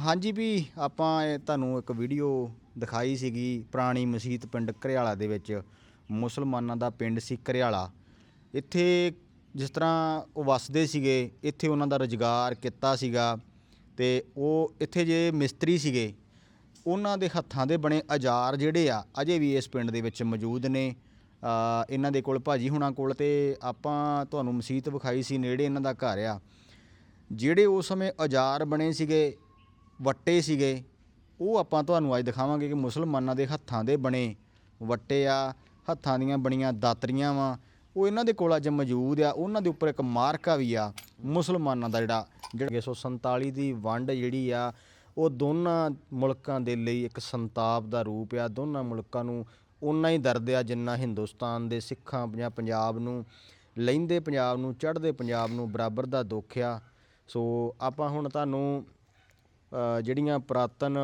ਹਾਂਜੀ ਵੀ ਆਪਾਂ ਇਹ ਤੁਹਾਨੂੰ ਇੱਕ ਵੀਡੀਓ ਦਿਖਾਈ ਸੀਗੀ ਪੁਰਾਣੀ ਮਸਜਿਦ ਪਿੰਡ ਘਰਿਆਲਾ ਦੇ ਵਿੱਚ, ਮੁਸਲਮਾਨਾਂ ਦਾ ਪਿੰਡ ਸੀ ਘਰਿਆਲਾ। ਇੱਥੇ ਜਿਸ ਤਰ੍ਹਾਂ ਉਹ ਵਸਦੇ ਸੀਗੇ, ਇੱਥੇ ਉਹਨਾਂ ਦਾ ਰੁਜ਼ਗਾਰ ਕਿੱਤਾ ਸੀਗਾ ਤੇ ਉਹ ਇੱਥੇ ਜੇ ਮਿਸਤਰੀ ਸੀਗੇ, ਉਹਨਾਂ ਦੇ ਹੱਥਾਂ ਦੇ ਬਣੇ ਔਜ਼ਾਰ ਜਿਹੜੇ ਆ, ਅਜੇ ਵੀ ਇਸ ਪਿੰਡ ਦੇ ਵਿੱਚ ਮੌਜੂਦ ਨੇ। ਇਹਨਾਂ ਦੇ ਕੋਲ ਭਾਜੀ ਹੁਣਾਂ ਕੋਲ ਤੇ ਆਪਾਂ ਤੁਹਾਨੂੰ ਮਸਜਿਦ ਵਿਖਾਈ ਸੀ, ਨੇੜੇ ਇਹਨਾਂ ਦਾ ਘਰ ਆ। ਜਿਹੜੇ ਉਸ ਸਮੇਂ ਔਜ਼ਾਰ ਬਣੇ ਸੀਗੇ ਵੱਟੇ ਸੀਗੇ। ਉਹ ਆਪਾਂ ਤੁਹਾਨੂੰ ਅੱਜ ਦਿਖਾਵਾਂਗੇ ਕਿ ਮੁਸਲਮਾਨਾਂ ਦੇ ਹੱਥਾਂ ਦੇ ਬਣੇ ਵੱਟੇ ਆ, ਹੱਥਾਂ ਦੀਆਂ ਬਣੀਆਂ ਦਾਤਰੀਆਂ ਵਾ। ਉਹ ਇਹਨਾਂ ਦੇ ਕੋਲ ਅੱਜ ਮੌਜੂਦ ਆ। ਉਹਨਾਂ ਦੇ ਉੱਪਰ ਇੱਕ ਮਾਰਕਾ ਵੀ ਆ ਮੁਸਲਮਾਨਾਂ ਦਾ ਜਿਹੜਾ ਜਿਹੜਾ 1947 ਦੀ ਵੰਡ ਜਿਹੜੀ ਆ, ਉਹ ਦੋਨਾਂ ਮੁਲਕਾਂ ਦੇ ਲਈ ਇੱਕ ਸੰਤਾਪ ਦਾ ਰੂਪ ਆ। ਦੋਨਾਂ ਮੁਲਕਾਂ ਨੂੰ ਉਨਾ ਹੀ ਦਰਦ ਆ ਜਿੰਨਾ ਹਿੰਦੁਸਤਾਨ ਦੇ ਸਿੱਖਾਂ ਜਾਂ ਪੰਜਾਬ ਨੂੰ ਲੈਂਦੇ, ਪੰਜਾਬ ਨੂੰ ਚੜ੍ਹਦੇ, ਪੰਜਾਬ ਨੂੰ ਬਰਾਬਰ ਦਾ ਦੁੱਖ ਆ। ਸੋ ਆਪਾਂ ਹੁਣ ਤੁਹਾਨੂੰ ਜਿਹੜੀਆਂ ਪੁਰਾਤਨ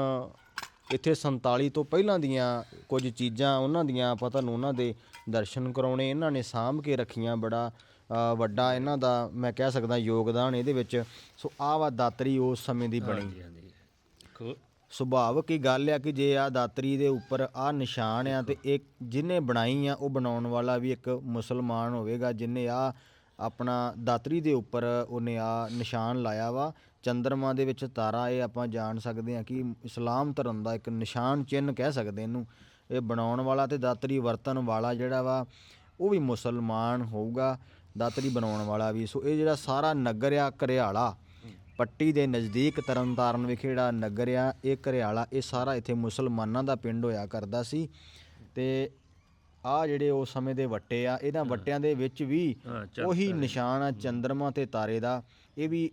ਇੱਥੇ 47 ਤੋਂ ਪਹਿਲਾਂ ਦੀਆਂ ਕੁਝ ਚੀਜ਼ਾਂ ਉਹਨਾਂ ਦੀਆਂ ਆਪਾਂ ਤੁਹਾਨੂੰ ਉਹਨਾਂ ਦੇ ਦਰਸ਼ਨ ਕਰਾਉਣੇ ਇਹਨਾਂ ਨੇ ਸਾਂਭ ਕੇ ਰੱਖੀਆਂ ਬੜਾ ਵੱਡਾ ਇਹਨਾਂ ਦਾ ਮੈਂ ਕਹਿ ਸਕਦਾ ਯੋਗਦਾਨ ਇਹਦੇ ਵਿੱਚ। ਸੋ ਆਹ ਵਾ ਦਾਤਰੀ ਉਸ ਸਮੇਂ ਦੀ ਬਣੀ। ਹਾਂਜੀ ਸੁਭਾਵਕ ਹੀ ਗੱਲ ਆ ਕਿ ਜੇ ਆ ਦਾਤਰੀ ਦੇ ਉੱਪਰ ਆ ਨਿਸ਼ਾਨ ਆ ਤੇ ਇੱਕ ਜਿਹਨੇ ਬਣਾਈ ਆ ਉਹ ਬਣਾਉਣ ਵਾਲਾ ਵੀ ਇੱਕ ਮੁਸਲਮਾਨ ਹੋਵੇਗਾ ਜਿਹਨੇ ਆ ਆਪਣਾ ਦਾਤਰੀ ਦੇ ਉੱਪਰ ਉਹਨੇ ਆ ਨਿਸ਼ਾਨ ਲਾਇਆ ਵਾ। ਚੰਦਰਮਾ ਦੇ ਵਿੱਚ ਤਾਰਾ ਇਹ ਆਪਾਂ ਜਾਣ ਸਕਦੇ ਹਾਂ ਕਿ ਇਸਲਾਮ ਧਰਮ ਦਾ ਇੱਕ ਨਿਸ਼ਾਨ ਚਿੰਨ੍ਹ ਕਹਿ ਸਕਦੇ ਇਹਨੂੰ। ਇਹ ਬਣਾਉਣ ਵਾਲਾ ਤੇ ਦਾਤਰੀ ਵਰਤਣ ਵਾਲਾ ਜਿਹੜਾ ਵਾ, ਉਹ ਵੀ ਮੁਸਲਮਾਨ ਹੋਊਗਾ, ਦਾਤਰੀ ਬਣਾਉਣ ਵਾਲਾ ਵੀ। ਸੋ ਇਹ ਜਿਹੜਾ ਸਾਰਾ ਨਗਰ ਆ, ਘਰਿਆਲਾ, ਪੱਟੀ ਦੇ ਨਜ਼ਦੀਕ ਤਰਨਤਾਰਨ ਵਿਖੇ ਜਿਹੜਾ ਨਗਰ ਆ, ਇਹ ਘਰਿਆਲਾ, ਇਹ ਸਾਰਾ ਇੱਥੇ ਮੁਸਲਮਾਨਾਂ ਦਾ ਪਿੰਡ ਹੋਇਆ ਕਰਦਾ ਸੀ। ਤੇ ਆ ਜਿਹੜੇ ਉਸ ਸਮੇਂ ਦੇ ਵੱਟੇ ਆ ਇਹਨਾਂ ਵੱਟਿਆਂ ਦੇ ਵਿੱਚ ਵੀ ਉਹੀ ਨਿਸ਼ਾਨ ਆ ਚੰਦਰਮਾ ਤੇ ਤਾਰੇ ਦਾ। ਇਹ ਵੀ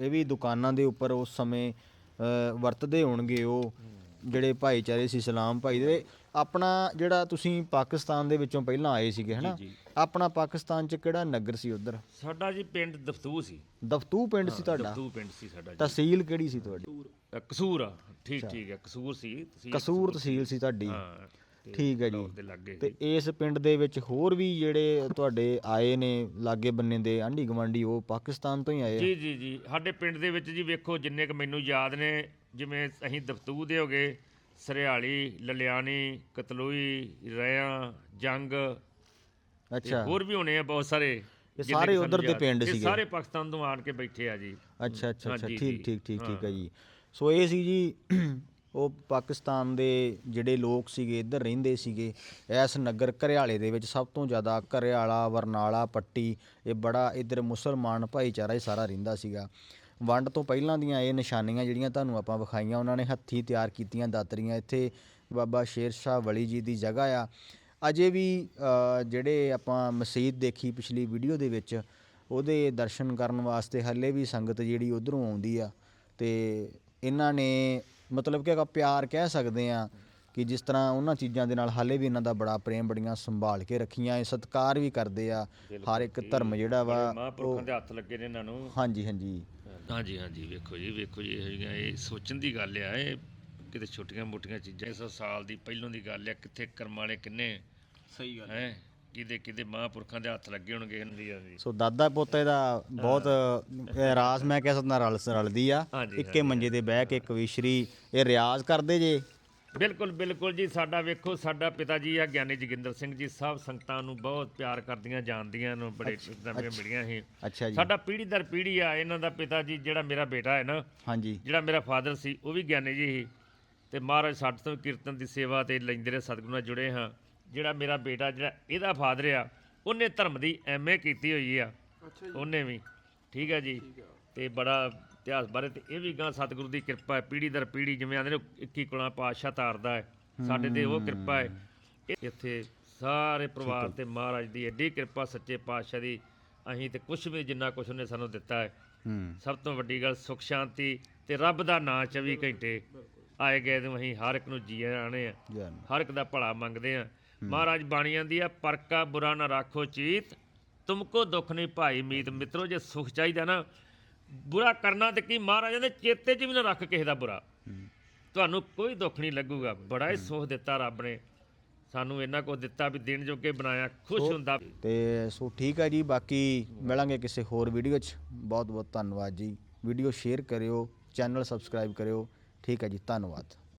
ਇਹ ਵੀ ਦੁਕਾਨਾਂ ਦੇ ਉੱਪਰ ਉਸ ਸਮੇਂ ਵਰਤਦੇ ਹੋਣਗੇ ਉਹ ਜਿਹੜੇ ਭਾਈਚਾਰੇ ਸੀ ਇਸਲਾਮ ਭਾਈ ਦੇ। ਆਪਣਾ ਜਿਹੜਾ ਤੁਸੀਂ ਪਾਕਿਸਤਾਨ ਦੇ ਵਿੱਚੋਂ ਪਹਿਲਾਂ ਆਏ ਸੀਗੇ ਹਨਾ। ਆਪਣਾ ਪਾਕਿਸਤਾਨ ਚ ਕਿਹੜਾ ਨਗਰ ਸੀ ਉਧਰ? ਸਾਡਾ ਜੀ ਪਿੰਡ ਦਫਤੂ ਸੀ। ਦਫਤੂ ਪਿੰਡ ਸੀ ਤੁਹਾਡਾ? ਦਫਤੂ ਪਿੰਡ ਸੀ ਸਾਡਾ ਜੀ। ਤਹਿਸੀਲ ਕਿਹੜੀ ਸੀ ਤੁਹਾਡੀ? ਕਸੂਰ ਆ। ਠੀਕ ਠੀਕ ਹੈ ਕਸੂਰ ਸੀ ਤੁਸੀਂ ਕਸੂਰ ਤਹਿਸੀਲ ਸੀ ਤੁਹਾਡੀ। ਹਾਂ। ਠੀਕ ਹੈ ਜੀ। ਲਾਹੌਰ ਦੇ ਲਾਗੇ ਤੇ ਇਸ ਪਿੰਡ ਦੇ ਵਿੱਚ ਹੋਰ ਵੀ ਜਿਹੜੇ ਤੁਹਾਡੇ ਆਏ ਨੇ ਲਾਗੇ ਬੰਨੇ ਦੇ ਆਂਢੀ ਗਵਾਂਢੀ ਉਹ ਪਾਕਿਸਤਾਨ ਤੋਂ ਹੀ ਆਏ ਜੀ ਜੀ ਜੀ। ਸਾਡੇ ਪਿੰਡ ਦੇ ਵਿੱਚ ਜੀ ਵੇਖੋ ਜਿੰਨੇ ਕ ਮੈਨੂੰ ਯਾਦ ਨੇ ਜਿਵੇਂ ਅਸੀਂ ਦਫਤੂ ਦੇ ਹੋਗੇ ਸਰਿਆਲੀ ਲਲਿਆਣੀ ਕਤਲੋਈ ਰਿਆਂ ਜੰਗ ਅੱਛਾ। ਹੋਰ ਵੀ ਹੋਣੇ ਆ ਬਹੁਤ ਸਾਰੇ ਇਹ ਸਾਰੇ ਉੱਧਰ ਦੇ ਪਿੰਡ ਇਹ ਸੀਗੇ। ਸਾਰੇ ਪਾਕਿਸਤਾਨ ਤੋਂ ਆਣ ਕੇ ਬੈਠੇ ਆ ਜੀ। ਅੱਛਾ ਅੱਛਾ ਅੱਛਾ। ਠੀਕ। ਠੀਕ ਠੀਕ ਠੀਕ ਹਾਂ। ਜੀ। ਸੋ ਇਹ ਸੀ ਜੀ ਉਹ ਪਾਕਿਸਤਾਨ ਦੇ ਜਿਹੜੇ ਲੋਕ ਸੀਗੇ, ਇੱਧਰ ਰਹਿੰਦੇ ਸੀਗੇ, ਇਸ ਨਗਰ ਘਰਿਆਲੇ ਦੇ ਵਿੱਚ ਸਭ ਤੋਂ ਜ਼ਿਆਦਾ ਘਰਿਆਲਾ, ਵਰਨਾਲਾ, ਪੱਟੀ, ਇਹ ਬੜਾ ਇੱਧਰ ਮੁਸਲਮਾਨ ਭਾਈਚਾਰਾ ਹੀ ਸਾਰਾ ਰਹਿੰਦਾ ਸੀਗਾ। ਵੰਡ ਤੋਂ ਪਹਿਲਾਂ ਦੀਆਂ ਇਹ ਨਿਸ਼ਾਨੀਆਂ ਜਿਹੜੀਆਂ ਤੁਹਾਨੂੰ ਆਪਾਂ ਵਿਖਾਈਆਂ, ਉਹਨਾਂ ਨੇ ਹੱਥੀਂ ਤਿਆਰ ਕੀਤੀਆਂ ਦਾਤਰੀਆਂ। ਇੱਥੇ ਬਾਬਾ ਸ਼ੇਰ ਸ਼ਾਹ ਵਲੀ ਜੀ ਦੀ ਜਗ੍ਹਾ ਆ। ਅਜੇ ਵੀ ਜਿਹੜੇ ਆਪਾਂ ਮਸਜਿਦ ਦੇਖੀ ਪਿਛਲੀ ਵੀਡੀਓ ਦੇ ਵਿੱਚ, ਉਹਦੇ ਦਰਸ਼ਨ ਕਰਨ ਵਾਸਤੇ ਹੱਲੇ ਵੀ ਸੰਗਤ ਜਿਹੜੀ ਉਧਰੋਂ ਆਉਂਦੀ ਆ। ਤੇ ਇਹਨਾਂ ਨੇ ਮਤਲਬ ਕਿ ਆਪਾਂ ਪਿਆਰ ਕਹਿ ਸਕਦੇ ਆ ਕਿ ਜਿਸ ਤਰ੍ਹਾਂ ਉਹਨਾਂ ਚੀਜ਼ਾਂ ਦੇ ਨਾਲ ਹਾਲੇ ਵੀ ਇਹਨਾਂ ਦਾ ਬੜਾ ਪ੍ਰੇਮ ਬੜੀਆਂ ਸੰਭਾਲ ਕੇ ਰੱਖੀਆਂ ਇਹ ਸਤਿਕਾਰ ਵੀ ਕਰਦੇ ਆ ਹਰ ਇੱਕ ਧਰਮ ਜਿਹੜਾ ਵਾ ਮਹਾਂਪੁਰਖਾਂ ਦੇ ਹੱਥ ਲੱਗੇ ਨੇ ਇਹਨਾਂ ਨੂੰ। ਹਾਂਜੀ ਹਾਂਜੀ। ਹਾਂਜੀ ਹਾਂਜੀ ਵੇਖੋ ਜੀ ਵੇਖੋ ਜੀ ਇਹ ਜਿਹੀਆਂ ਇਹ ਸੋਚਣ ਦੀ ਗੱਲ ਆ ਇਹ ਕਿਤੇ ਛੋਟੀਆਂ ਮੋਟੀਆਂ ਚੀਜ਼ਾਂ ਇਸ ਸਾਲ ਦੀ ਪਹਿਲੋਂ ਦੀ ਗੱਲ ਆ ਕਿੱਥੇ ਕਰਮਾਂ ਵਾਲੇ ਕਿੰਨੇ ਸਹੀ ਗੱਲ ਹੈ? ਕਿਤੇ ਕਿਤੇ ਮਹਾਂਪੁਰਖਾਂ ਦੇ ਹੱਥ ਲੱਗੇ ਹੋਣਗੇ ਹਾਂਜੀ ਹਾਂਜੀ। ਸੋ ਦਾਦਾ ਪੋਤੇ ਦਾ ਬਹੁਤ ਇਹ ਰਾਸ ਮੈਂ ਕਹਿ ਸਕਦਾ ਰਲ ਰਲਦੀ ਆ। ਹਾਂਜੀ, ਇੱਕੇ ਮੰਜੇ ਤੇ ਬਹਿ ਕੇ ਇੱਕ ਵਿਸ਼ਰੀ ਇਹ ਰਿਆਜ਼ ਕਰਦੇ ਜੇ? ਬਿਲਕੁਲ ਬਿਲਕੁਲ ਜੀ। ਸਾਡਾ ਵੇਖੋ ਸਾਡਾ ਪਿਤਾ ਜੀ ਆ ਗਿਆਨੀ ਜੋਗਿੰਦਰ ਸਿੰਘ ਜੀ ਸਭ ਸੰਗਤਾਂ ਨੂੰ ਬਹੁਤ ਪਿਆਰ ਕਰਦੀਆਂ ਜਾਣਦੀਆਂ ਨੂੰ ਬੜੇ ਨਵੀਆਂ ਮਿਲੀਆਂ ਸੀ। ਅੱਛਾ ਜੀ। ਸਾਡਾ ਪੀੜ੍ਹੀ ਦਰ ਪੀੜ੍ਹੀ ਆ ਇਹਨਾਂ ਦਾ ਪਿਤਾ ਜੀ ਜਿਹੜਾ ਮੇਰਾ ਬੇਟਾ ਹੈ ਨਾ ਹਾਂਜੀ। ਜਿਹੜਾ ਮੇਰਾ ਫਾਦਰ ਸੀ ਉਹ ਵੀ ਗਿਆਨੀ ਜੀ ਸੀ। ਤੇ ਮਹਾਰਾਜ ਸਾਡੇ ਤੋਂ ਕੀਰਤਨ ਦੀ ਸੇਵਾ ਤੇ ਲੈਂਦੇ ਰਹੇ ਸਤਿਗੁਰੂ ਨਾਲ ਜੁੜੇ ਹਾਂ। ਜਿਹੜਾ ਮੇਰਾ ਬੇਟਾ ਜਿਹੜਾ ਇਹਦਾ ਫਾਦਰ ਆ ਉਹਨੇ ਧਰਮ ਦੀ ਐਮਏ ਕੀਤੀ ਹੋਈ ਆ। ਉਹਨੇ ਵੀ। ਠੀਕ ਹੈ ਜੀ। ਤੇ ਬੜਾ ਇਤਿਹਾਸ ਬਾਰੇ ਤੇ ਇਹ ਵੀ ਗਾਂ ਸਤਿਗੁਰੂ ਦੀ ਕਿਰਪਾ ਹੈ। ਪੀੜ੍ਹੀ ਦਰ ਪੀੜ੍ਹੀ ਜਿਵੇਂ ਆਂਦੇ ਨੇ 21 ਕੁਲਾਂ ਪਾਤਸ਼ਾਹ ਤਾਰਦਾ ਹੈ। ਸਾਡੇ ਤੇ ਉਹ ਕਿਰਪਾ ਹੈ। ਇਹ- ਇੱਥੇ ਸਾਰੇ ਪਰਿਵਾਰ ਤੇ ਮਹਾਰਾਜ ਦੀ ਐਡੀ ਕਿਰਪਾ ਸੱਚੇ ਪਾਤਸ਼ਾਹ ਦੀ। ਅਸੀਂ ਤੇ ਕੁਝ ਵੀ ਜਿੰਨਾ ਕੁਝ ਉਹਨੇ ਸਾਨੂੰ ਦਿੱਤਾ ਹੈ। ਹੂੰ। ਸਭ ਤੋਂ ਵੱਡੀ ਗੱਲ ਸੁਖ ਸ਼ਾਂਤੀ ਤੇ ਰੱਬ ਦਾ ਨਾਂ 24 ਘੰਟੇ। ਆਏ ਗਏ ਨੂੰ ਅਸੀਂ ਹਰ ਇੱਕ ਨੂੰ ਜੀ ਆਣੇ ਆ। ਹਰ ਇੱਕ ਦਾ ਭਲਾ ਮੰਗਦੇ ਆ। ਮਹਾਰਾਜ ਬਾਣੀ ਆਂਦੀ ਆ ਪਰਕਾ ਬੁਰਾ ਨਾ ਰਾਖੋ ਚੀਤ। ਤੁਮਕੋ ਦੁੱਖ ਨਹੀਂ ਭਾਈ ਮੀਤ। ਮਿੱਤਰੋ ਜੇ ਸੁਖ ਚਾਹੀਦਾ ਨਾ ਬੁਰਾ ਕਰਨਾ ਤੇ ਕੀ? ਮਹਾਰਾਜ ਦੇ ਚੇਤੇ 'ਚ ਵੀ ਨਾ ਰੱਖ ਕਿਸੇ ਦਾ ਬੁਰਾ। ਤੁਹਾਨੂੰ ਕੋਈ ਦੁੱਖ ਨਹੀਂ ਲੱਗੂਗਾ। ਬੜਾ ਹੀ ਸੁਖ ਦਿੱਤਾ ਰੱਬ ਨੇ। ਸਾਨੂੰ ਇੰਨਾ ਕੁਝ ਦਿੱਤਾ ਵੀ ਦਿਨ ਜੋਗੇ ਬਣਾਇਆ ਖੁਸ਼ ਹੁੰਦਾ। ਤੇ ਸੋ ਠੀਕ ਹੈ ਜੀ। ਬਾਕੀ ਮਿਲਾਂਗੇ ਕਿਸੇ ਹੋਰ ਵੀਡੀਓ 'ਚ। ਬਹੁਤ ਬਹੁਤ ਧੰਨਵਾਦ ਜੀ। ਵੀਡੀਓ ਸ਼ੇਅਰ ਕਰਿਓ ਚੈਨਲ ਸਬਸਕ੍ਰਾਈਬ ਕਰਿਓ। ਠੀਕ ਹੈ ਜੀ ਧੰਨਵਾਦ।